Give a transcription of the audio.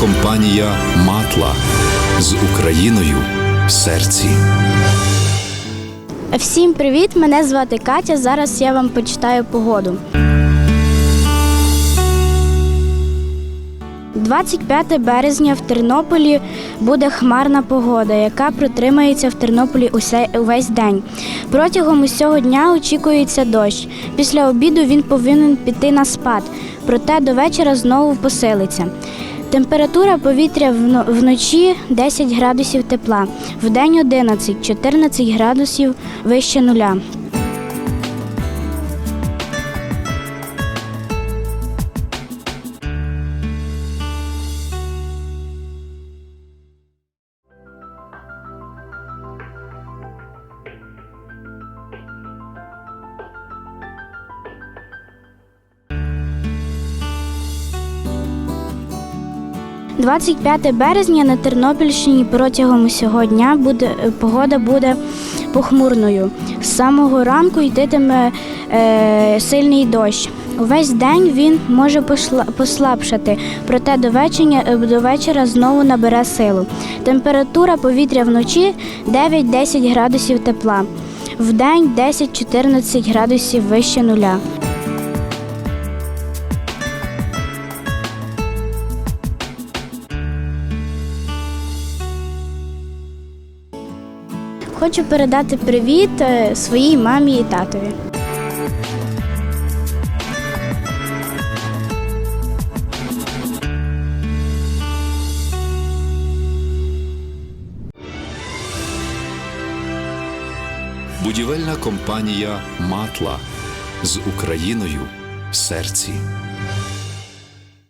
компанія Матла з Україною в серці. Всім привіт! Мене звати Катя. Зараз я вам почитаю погоду. 25 березня в Тернополі буде хмарна погода, яка протримається в Тернополі усе, увесь день. Протягом усього дня очікується дощ. Після обіду він повинен піти на спад, проте до вечора знову посилиться. Температура повітря вночі 10 градусів тепла, вдень 11-14 градусів вище нуля. – 25 березня на Тернопільщині протягом усього дня буде погода буде похмурною. З самого ранку йтиме е, сильний дощ. Увесь день він може послабшати, проте до вечора, до вечора знову набере силу. Температура повітря вночі 9-10 градусів тепла, вдень 10-14 градусів вище нуля. Хочу передати привіт е, своїй мамі і татові. Будівельна компанія Матла з Україною в серці.